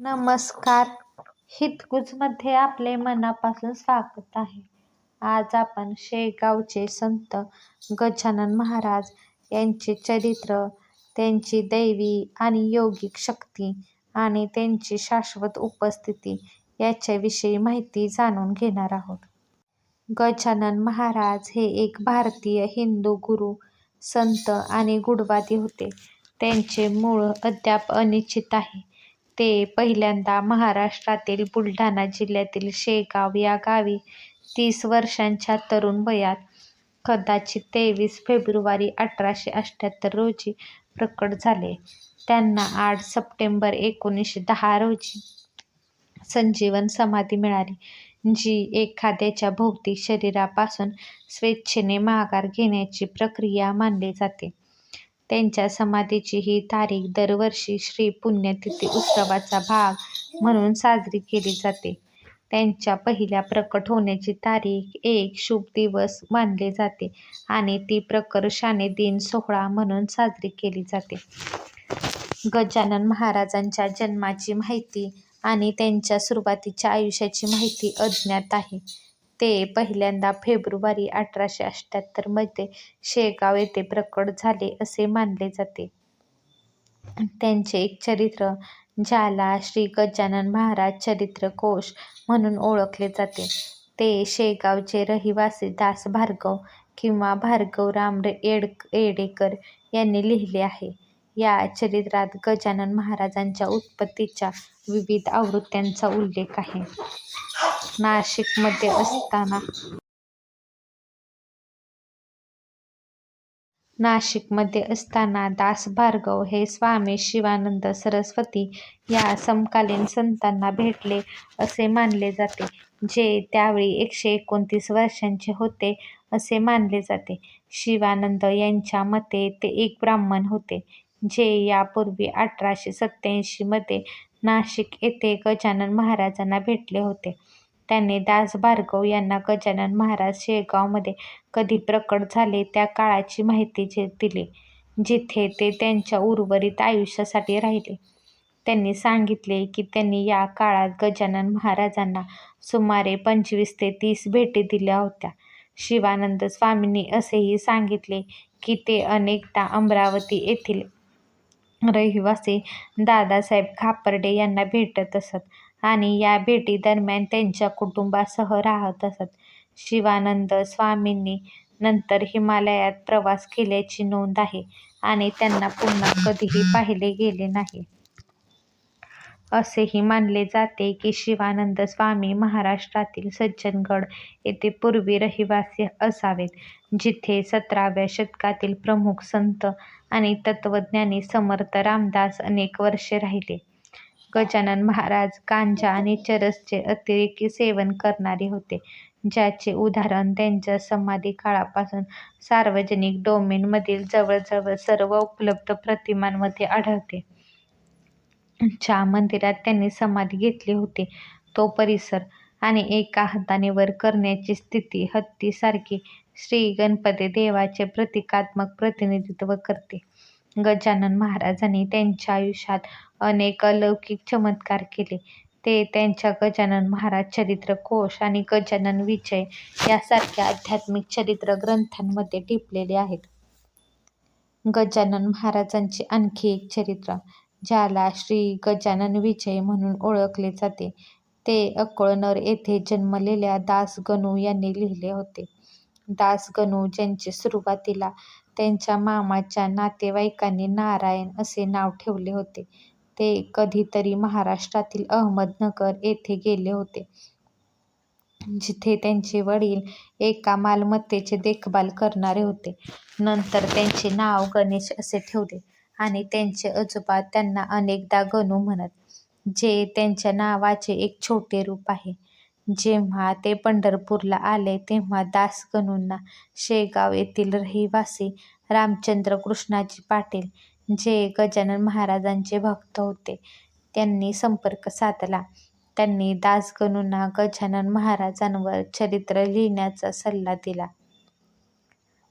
नमस्कार हितगुजमध्ये आपले मनापासून स्वागत आहे. आज आपण शेगावचे संत गजानन महाराज यांचे चरित्र, त्यांची दैवी आणि योगिक शक्ती आणि त्यांची शाश्वत उपस्थिती याच्याविषयी माहिती जाणून घेणार आहोत. गजानन महाराज हे एक भारतीय हिंदू गुरु, संत आणि गूढवादी होते. त्यांचे मूळ अद्याप अनिश्चित आहे. ते पहिल्यांदा महाराष्ट्रातील बुलढाणा जिल्ह्यातील शेगाव या गावी तीस वर्षांच्या तरुण वयात, कदाचित तेवीस फेब्रुवारी अठराशे अठ्ठ्याहत्तर रोजी प्रकट झाले. त्यांना आठ सप्टेंबर एकोणीसशे दहा रोजी संजीवन समाधी मिळाली, जी एखाद्याच्या भौतिक शरीरापासून स्वेच्छेने माघार घेण्याची प्रक्रिया मानली जाते. त्यांच्या समाधीची ही तारीख दरवर्षी श्री पुण्यतिथी उत्सवाचा भाग म्हणून साजरी केली जाते. त्यांच्या पहिल्या प्रकट होण्याची तारीख एक शुभ दिवस मानले जाते आणि ती प्रकर्षाने दिन सोहळा म्हणून साजरी केली जाते. गजानन महाराजांच्या जन्माची माहिती आणि त्यांच्या सुरुवातीच्या आयुष्याची माहिती अज्ञात आहे. ते पहिल्यांदा फेब्रुवारी अठराशे अठ्ठ्याहत्तरमध्ये शेगाव येथे प्रकट झाले असे मानले जाते. त्यांचे एक चरित्र, ज्याला श्री गजानन महाराज चरित्र कोश म्हणून ओळखले जाते, ते शेगावचे रहिवासी दास भार्गव किंवा भार्गवराम येडेकर यांनी लिहिले आहे. या चरित्रात गजानन महाराजांच्या उत्पत्तीच्या विविध आवृत्त्यांचा उल्लेख आहे. नाशिकमध्ये असताना नाशिकमध्ये असताना दास भार्गव हे स्वामी शिवानंद सरस्वती या समकालीन संतांना भेटले असे मानले जाते, जे त्यावेळी एकशे एकोणतीस वर्षांचे होते असे मानले जाते. शिवानंद यांच्या मते ते एक ब्राह्मण होते, जे यापूर्वी अठराशे सत्याऐंशी मध्ये नाशिक येथे गजानन महाराजांना भेटले होते. त्यांनी दास भार्गव यांना गजानन महाराज शेगावमध्ये कधी प्रकट झाले त्या काळाची माहिती दिली, जिथे ते त्यांच्या उर्वरित आयुष्यासाठी राहिले. त्यांनी सांगितले की त्यांनी या काळात गजानन महाराजांना सुमारे पंचवीस ते तीस भेटी दिल्या होत्या. शिवानंद स्वामींनी असेही सांगितले की ते अनेकदा अमरावती येथील रहिवासी दादासाहेब खापर्डे यांना भेटत असत आणि या भेटीदरम्यान त्यांच्या कुटुंबासह राहत असत. शिवानंद स्वामींनी नंतर हिमालयात प्रवास केल्याची नोंद आहे आणि त्यांना पुन्हा कधीही पाहिले गेले नाही. असेही मानले जाते की शिवानंद स्वामी महाराष्ट्रातील सज्जनगड येथे पूर्वी रहिवासी असावेत, जिथे सतराव्या शतकातील प्रमुख संत आणि तत्त्वज्ञानी समर्थ रामदास अनेक वर्षे राहिले. गजानन महाराज गांजा आणि चरसचे अतिरेकी सेवन करणारे होते, ज्याचे उदाहरण त्यांच्या समाधी काळापासून सार्वजनिक डोमेनमधील जवळजवळ सर्व उपलब्ध प्रतिमांमध्ये आढळते. च्या मंदिरात त्यांनी समाधी घेतली होती तो परिसर आणि एका हाताने वर करण्याची स्थिती हत्तीसारखी श्री गणपती देवाचे प्रतिकात्मक प्रतिनिधित्व करते. गजानन महाराजांनी त्यांच्या आयुष्यात अनेक अलौकिक चमत्कार केले. ते त्यांच्या गजानन महाराज चरित्र कोश आणि गजानन विजय यासारख्या आध्यात्मिक चरित्र ग्रंथांमध्ये टिपलेले आहेत. गजानन महाराजांचे आणखी एक चरित्र, ज्याला श्री गजानन विजय म्हणून ओळखले जाते, ते अकोळनर येथे जन्मलेल्या दास गणू यांनी लिहिले होते. दास गणू, ज्यांचे सुरुवातीला त्यांच्या मामाच्या नातेवाईकांनी नारायण असे नाव ठेवले होते, ते कधीतरी महाराष्ट्रातील अहमदनगर येथे गेले होते, जिथे त्यांचे वडील एका मालमत्तेची देखभाल करणारे होते. नंतर त्यांचे नाव गणेश असे ठेवले आणि त्यांचे आजोबा त्यांना अनेकदा गणू म्हणत, जे त्यांच्या नावाचे एक छोटे रूप आहे. जेव्हा ते पंढरपूरला आले तेव्हा दासगणूंना शेगाव येथील रहिवासी रामचंद्र कृष्णाजी पाटील, जे गजानन महाराजांचे भक्त होते, त्यांनी संपर्क साधला. त्यांनी दासगणूंना गजानन महाराजांवर चरित्र लिहिण्याचा सल्ला दिला.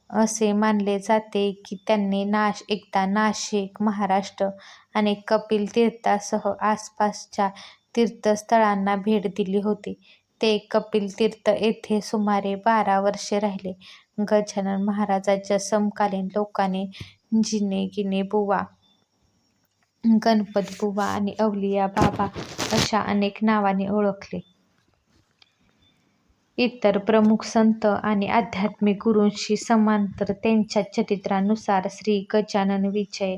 असे मानले जाते की त्यांनी नाश एकदा नाशिक महाराष्ट्र आणि कपिल तीर्थासह आसपासच्या तीर्थस्थळांना भेट दिली होती. ते कपिल तीर्थ येथे सुमारे बारा वर्षे राहिले. गजानन महाराजांच्या समकालीन लोकांनी जिनेगिनेबुवा, गणपतबुवा आणि अवलिया बाबा अशा अनेक नावांनी ओळखले. इतर प्रमुख संत आणि आध्यात्मिक गुरूंशी समांतर त्यांच्या चरित्रानुसार श्री गजानन विजय,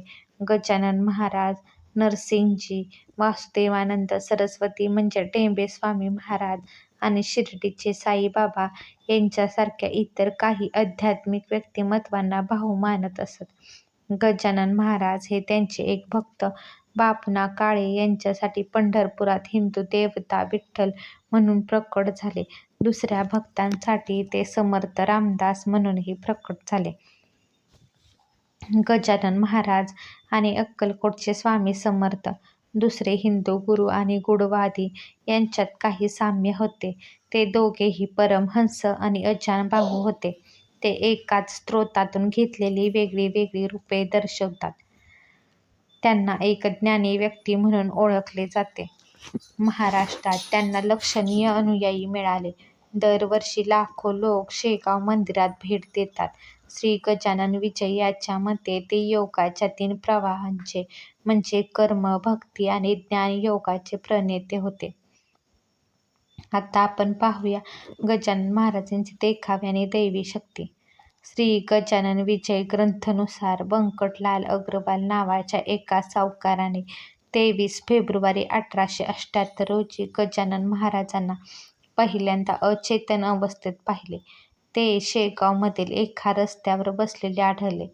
गजानन महाराज, नरसिंहजी वासुदेवानंद सरस्वती म्हणजे टेंबे स्वामी महाराज आणि शिर्डीचे साईबाबा यांच्यासारख्या इतर काही आध्यात्मिक व्यक्तिमत्त्वांना भाऊ मानत असत. गजानन महाराज हे त्यांचे एक भक्त बापना काळे यांच्यासाठी पंढरपुरात हिंदू देवता विठ्ठल म्हणून प्रकट झाले. दुसऱ्या भक्तांसाठी ते समर्थ रामदास म्हणूनही प्रकट झाले. गजानन महाराज आणि अक्कलकोटचे स्वामी समर्थ, दुसरे हिंदू गुरू आणि गूढवादी यांच्यात काही साम्य होते. ते दोघेही परमहंस आणि अजानबाहू होते. ते एकाच स्रोतातून घेतलेली वेगळी वेगळी रूपे दर्शवतात. त्यांना एक ज्ञानी व्यक्ती म्हणून ओळखले जाते. महाराष्ट्रात त्यांना लक्षणीय अनुयायी मिळाले. दरवर्षी लाखो लोक शेगाव मंदिरात भेट देतात. श्री गजानन विजय यांच्या मते ते योगाच्या तीन प्रवाहांचे म्हणजे कर्म, भक्ती आणि ज्ञान योगाचे प्रणेते होते. आता आपण पाहूया गजानन महाराजांची देखावे आणि दैवी शक्ती. श्री गजानन विजय ग्रंथानुसार बंकटलाल अग्रवाल नावाच्या एका सावकाराने तेवीस फेब्रुवारी अठराशे अठ्ठ्याहत्तर रोजी गजानन महाराजांना पहिल्यांदा अचेतन अवस्थेत पाहिले. ते शेगावमधील एका रस्त्यावर बसलेले आढळले,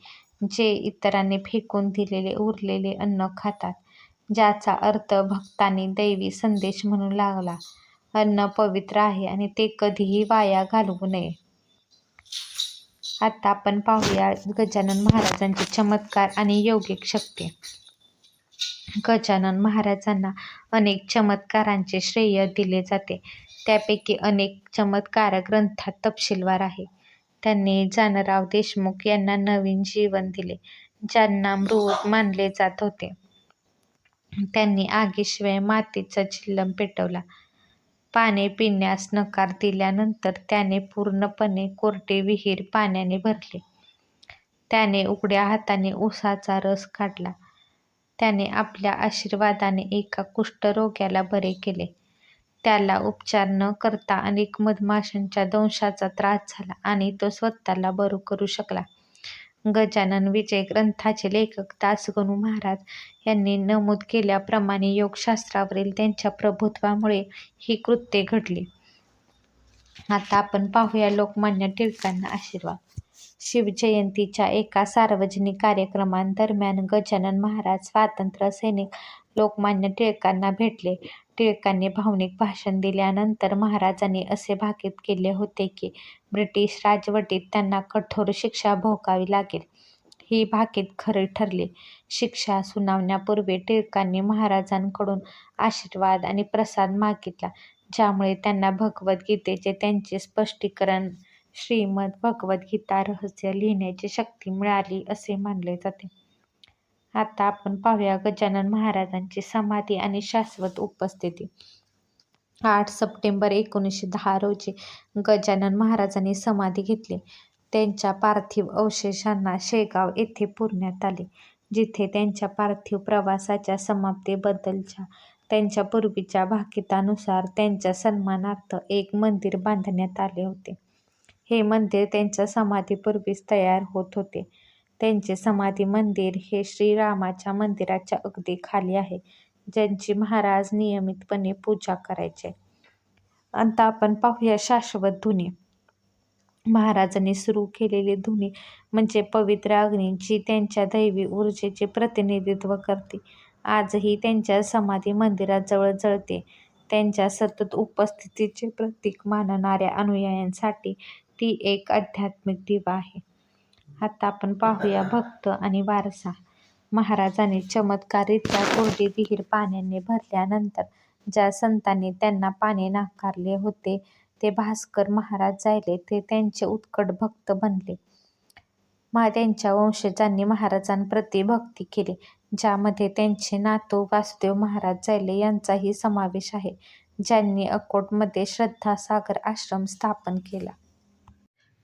जे इतरांनी फेकून दिलेले उरलेले अन्न खातात, ज्याचा अर्थ भक्तांनी दैवी संदेश म्हणू लागला, अन्न पवित्र आहे आणि ते कधीही वाया घालवू नये. आता आपण पाहूया गजानन महाराजांचे चमत्कार आणि योगिक शक्ती. गजानन महाराजांना अनेक चमत्कारांचे श्रेय दिले जाते. त्यापैकी अनेक चमत्कार ग्रंथात तपशीलवार आहे. त्यांनी जानराव देशमुख यांना नवीन जीवन दिले, ज्यांना मृत मानले जात होते. त्यांनी आगीशिवाय मातीचा चिलम पेटवला. पाणी पिण्यास नकार दिल्यानंतर त्याने पूर्णपणे कोरडी विहीर पाण्याने भरली. त्याने उघड्या हाताने उसाचा रस काढला. त्याने आपल्या आशीर्वादाने एका कुष्ठरोग्याला बरे केले. त्याला उपचार न करता अनेक मधमाशांच्या दंशाचा त्रास झाला आणि तो स्वतःला बरं करू शकला. गजानन विजय ग्रंथाचे लेखक दासगणू महाराज यांनी नमूद केल्याप्रमाणे योगशास्त्रावरील त्यांच्या प्रभुत्वामुळे ही कृत्ये घडली. आता आपण पाहूया लोकमान्य टिळकांना आशीर्वाद. शिवजयंतीच्या एका सार्वजनिक कार्यक्रमादरम्यान गजानन महाराज स्वातंत्र्यसैनिक लोकमान्य टिळकांना भेटले. टिळकांनी भावनिक भाषण दिल्यानंतर महाराजांनी असे भाकीत केले होते की ब्रिटिश राजवटीत त्यांना कठोर शिक्षा भोगावी लागेल. ही भाकीत खरी ठरली. शिक्षा सुनावण्यापूर्वी टिळकांनी महाराजांकडून आशीर्वाद आणि प्रसाद मागितला, ज्यामुळे त्यांना भगवद्गीतेचे त्यांचे स्पष्टीकरण श्रीमद भगवद्गीता रहस्य लिहिण्याची शक्ती मिळाली असे मानले जाते. आता आपण पाहूया गजानन महाराजांची समाधी आणि शाश्वत उपस्थिती. आठ सप्टेंबर एकोणीसशे दहा रोजी गजानन महाराजांनी समाधी घेतली. त्यांच्या पार्थिव अवशेषांना शेगाव येथे पुरण्यात आले, जिथे त्यांच्या पार्थिव प्रवासाच्या समाप्तीबद्दलच्या त्यांच्या पूर्वीच्या भाकितानुसार त्यांच्या सन्मानार्थ एक मंदिर बांधण्यात आले होते. हे मंदिर त्यांच्या समाधीपूर्वीच तयार होत होते. त्यांचे समाधी मंदिर हे श्रीरामाच्या मंदिराच्या अगदी खाली आहे, ज्यांची महाराज नियमितपणे पूजा करायचे. आता आपण पाहूया शाश्वत धुनी. महाराजांनी सुरू केलेली धुनी म्हणजे पवित्र अग्नी, जी त्यांच्या दैवी ऊर्जेचे प्रतिनिधित्व करते. आजही त्यांच्या समाधी मंदिराजवळ जळते. त्यांच्या सतत उपस्थितीचे प्रतीक मानणाऱ्या अनुयायांसाठी ती एक आध्यात्मिक दिवा आहे. आता आपण पाहूया भक्त आणि वारसा. महाराजांनी चमत्कारित्या कोरडी विहीर पाण्याने भरल्यानंतर ज्या संतांनी त्यांना पाणी नाकारले होते ते भास्कर महाराज जायले ते त्यांचे उत्कट भक्त बनले. मा त्यांच्या वंशजांनी महाराजांप्रती भक्ती केली ज्यामध्ये त्यांचे नातू वासुदेव महाराज जायले यांचाही समावेश आहे ज्यांनी अकोटमध्ये श्रद्धासागर आश्रम स्थापन केला.